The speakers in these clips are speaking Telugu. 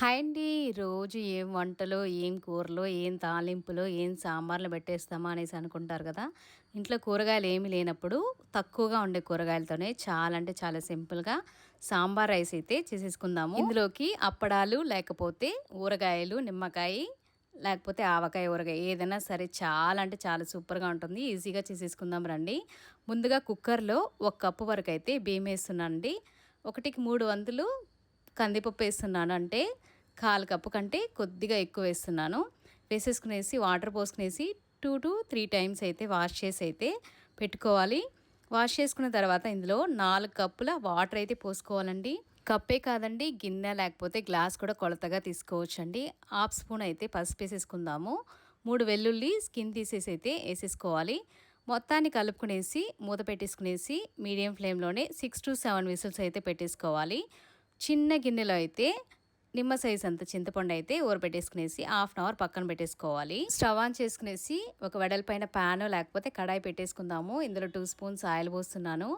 హాయ్ అండి రోజు ఏం వంటలో ఏం కూరలో ఏం తాలింపులో ఏం సాంబార్లు పెట్టేస్తామా అనేసి అనుకుంటారు కదా. ఇంట్లో కూరగాయలు ఏమి లేనప్పుడు తక్కువగా ఉండే కూరగాయలతోనే చాలా అంటే చాలా సింపుల్గా సాంబార్ రైస్ అయితే చేసేసుకుందాము. ఇందులోకి అప్పడాలు లేకపోతే ఊరగాయలు నిమ్మకాయ లేకపోతే ఆవకాయ ఊరగాయ ఏదైనా సరే చాలా అంటే చాలా సూపర్గా ఉంటుంది. ఈజీగా చేసేసుకుందాం రండి. ముందుగా కుక్కర్లో ఒక కప్పు వరకు అయితే బియ్యం వేస్తున్నానండి. ఒకటికి మూడు వంతులు కందిపప్పు వేస్తున్నాను. అంటే కాలు కప్పు కంటే కొద్దిగా ఎక్కువ వేస్తున్నాను. వేసేసుకునేసి వాటర్ పోసుకునేసి టూ టు త్రీ టైమ్స్ అయితే వాష్ చేసి అయితే పెట్టుకోవాలి. వాష్ చేసుకున్న తర్వాత ఇందులో నాలుగు కప్పుల వాటర్ అయితే పోసుకోవాలండి. కప్పే కాదండి గిన్నె లేకపోతే గ్లాస్ కూడా కొలతగా తీసుకోవచ్చండి. హాఫ్ స్పూన్ అయితే పసుపు వేసేసుకుందాము. మూడు వెల్లుల్లి స్కిన్ తీసేసి అయితే వేసేసుకోవాలి. మొత్తాన్ని కలుపుకునేసి మూత పెట్టేసుకునేసి మీడియం ఫ్లేమ్లోనే సిక్స్ టు సెవెన్ విసిల్స్ అయితే పెట్టేసుకోవాలి. చిన్న గిన్నెలో అయితే నిమ్మ సైజ్ అంత చింతపండు అయితే ఊరబెట్టేసుకునేసి హాఫ్ అన్ అవర్ పక్కన పెట్టేసుకోవాలి. స్టవ్ ఆన్ చేసుకునేసి ఒక వెడల్పైన ప్యాన్ లేకపోతే కడాయి పెట్టేసుకుందాము. ఇందులో టూ స్పూన్స్ ఆయిల్ పోస్తున్నాను.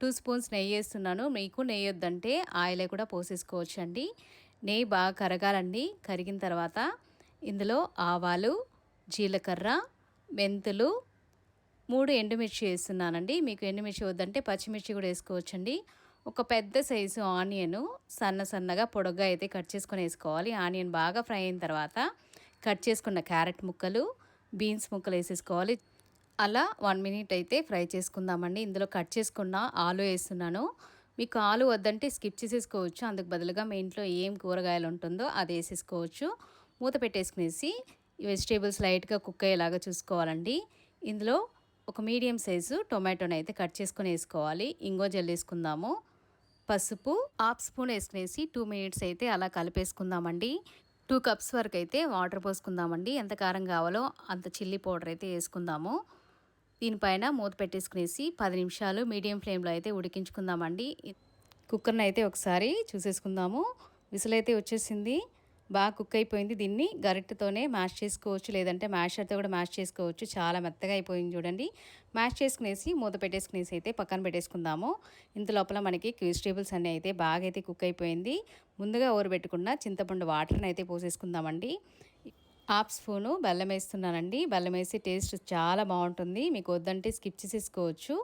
టూ స్పూన్స్ నెయ్యి వేస్తున్నాను. మీకు నెయ్యి వద్దంటే ఆయిలే కూడా పోసేసుకోవచ్చు అండి నెయ్యి బాగా కరగాలండి. కరిగిన తర్వాత ఇందులో ఆవాలు జీలకర్ర మెంతులు మూడు ఎండుమిర్చి వేస్తున్నానండి. మీకు ఎండుమిర్చి వద్దంటే పచ్చిమిర్చి కూడా వేసుకోవచ్చండి. ఒక పెద్ద సైజు ఆనియన్ సన్న సన్నగా పొడగ్గా అయితే కట్ చేసుకొని వేసుకోవాలి. ఆనియన్ బాగా ఫ్రై అయిన తర్వాత కట్ చేసుకున్న క్యారెట్ ముక్కలు బీన్స్ ముక్కలు వేసేసుకోవాలి. అలా వన్ మినిట్ అయితే ఫ్రై చేసుకుందామండి. ఇందులో కట్ చేసుకున్న ఆలు వేస్తున్నాను. మీకు ఆలు వద్దంటే స్కిప్ చేసేసుకోవచ్చు. అందుకు బదులుగా మీ ఇంట్లో ఏం కూరగాయలు ఉంటుందో అది వేసేసుకోవచ్చు. మూత పెట్టేసుకునేసి వెజిటేబుల్స్ లైట్గా కుక్ అయ్యేలాగా చూసుకోవాలండి. ఇందులో ఒక మీడియం సైజు టొమాటోని అయితే కట్ చేసుకొని వేసుకోవాలి. ఇంగో జల్లేసుకుందాము పసుపు హాఫ్ స్పూన్ వేసుకునేసి టూ మినిట్స్ అయితే అలా కలిపేసుకుందామండి. టూ కప్స్ వరకు అయితే వాటర్ పోసుకుందామండి. ఎంత కారం కావాలో అంత చిల్లీ పౌడర్ అయితే వేసుకుందాము. దీనిపైన మూత పెట్టేసుకునేసి పది నిమిషాలు మీడియం ఫ్లేమ్లో అయితే ఉడికించుకుందామండి. కుక్కర్ని అయితే ఒకసారి చూసేసుకుందాము. విసులైతే వచ్చేసింది. బాగా కుక్ అయిపోయింది దీన్ని. గరిటతోనే మ్యాష్ చేసుకోవచ్చు లేదంటే మ్యాషర్తో కూడా మ్యాష్ చేసుకోవచ్చు. చాలా మెత్తగా అయిపోయింది చూడండి. మ్యాష్ చేసుకునేసి మూత పెట్టేసుకునేసి అయితే పక్కన పెట్టేసుకుందాము. ఇంత లోపల మనకి వెజిటేబుల్స్ అన్నీ అయితే బాగా అయితే కుక్ అయిపోయింది. ముందుగా ఊరబెట్టుకున్న చింతపండు వాటర్ని అయితే పోసేసుకుందామండి. హాఫ్ స్పూను బెల్లం వేస్తున్నానండి. బెల్లం వేసి టేస్ట్ చాలా బాగుంటుంది. మీకు వద్దంటే స్కిప్ చేసేసుకోవచ్చు.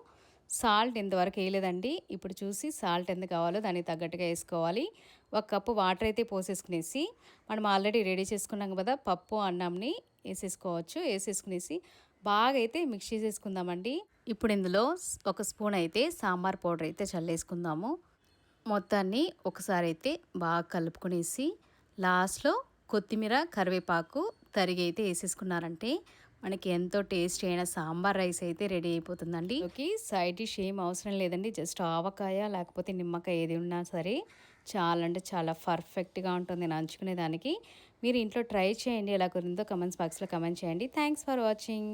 సాల్ట్ ఇంతవరకు వేయలేదండి. ఇప్పుడు చూసి సాల్ట్ ఎంత కావాలో దానికి తగ్గట్టుగా వేసుకోవాలి. ఒక కప్పు వాటర్ అయితే పోసేసుకునేసి మనం ఆల్రెడీ రెడీ చేసుకున్నాం కదా పప్పు అన్నంని వేసేసుకోవచ్చు వేసేసుకునేసి బాగా అయితే మిక్స్ చేసేసుకుందామండి. ఇప్పుడు ఇందులో ఒక స్పూన్ అయితే సాంబార్ పౌడర్ అయితే చల్లేసుకుందాము. మొత్తాన్ని ఒకసారి అయితే బాగా కలుపుకునేసి లాస్ట్లో కొత్తిమీర కరివేపాకు తరిగి అయితే వేసేసుకున్నారంటే మనకి ఎంతో టేస్టీ అయిన సాంబార్ రైస్ అయితే రెడీ అయిపోతుందండి. ఓకే సైడ్ డిష్ ఏం అవసరం లేదండి జస్ట్ ఆవకాయ లేకపోతే నిమ్మకాయ ఏది ఉన్నా సరే చాలా అంటే చాలా పర్ఫెక్ట్గా ఉంటుంది నేను దానికి మీరు ఇంట్లో ట్రై చేయండి. ఎలా కుదిరిందో కమెంట్స్ బాక్స్లో కమెంట్ చేయండి. Thanks for watching.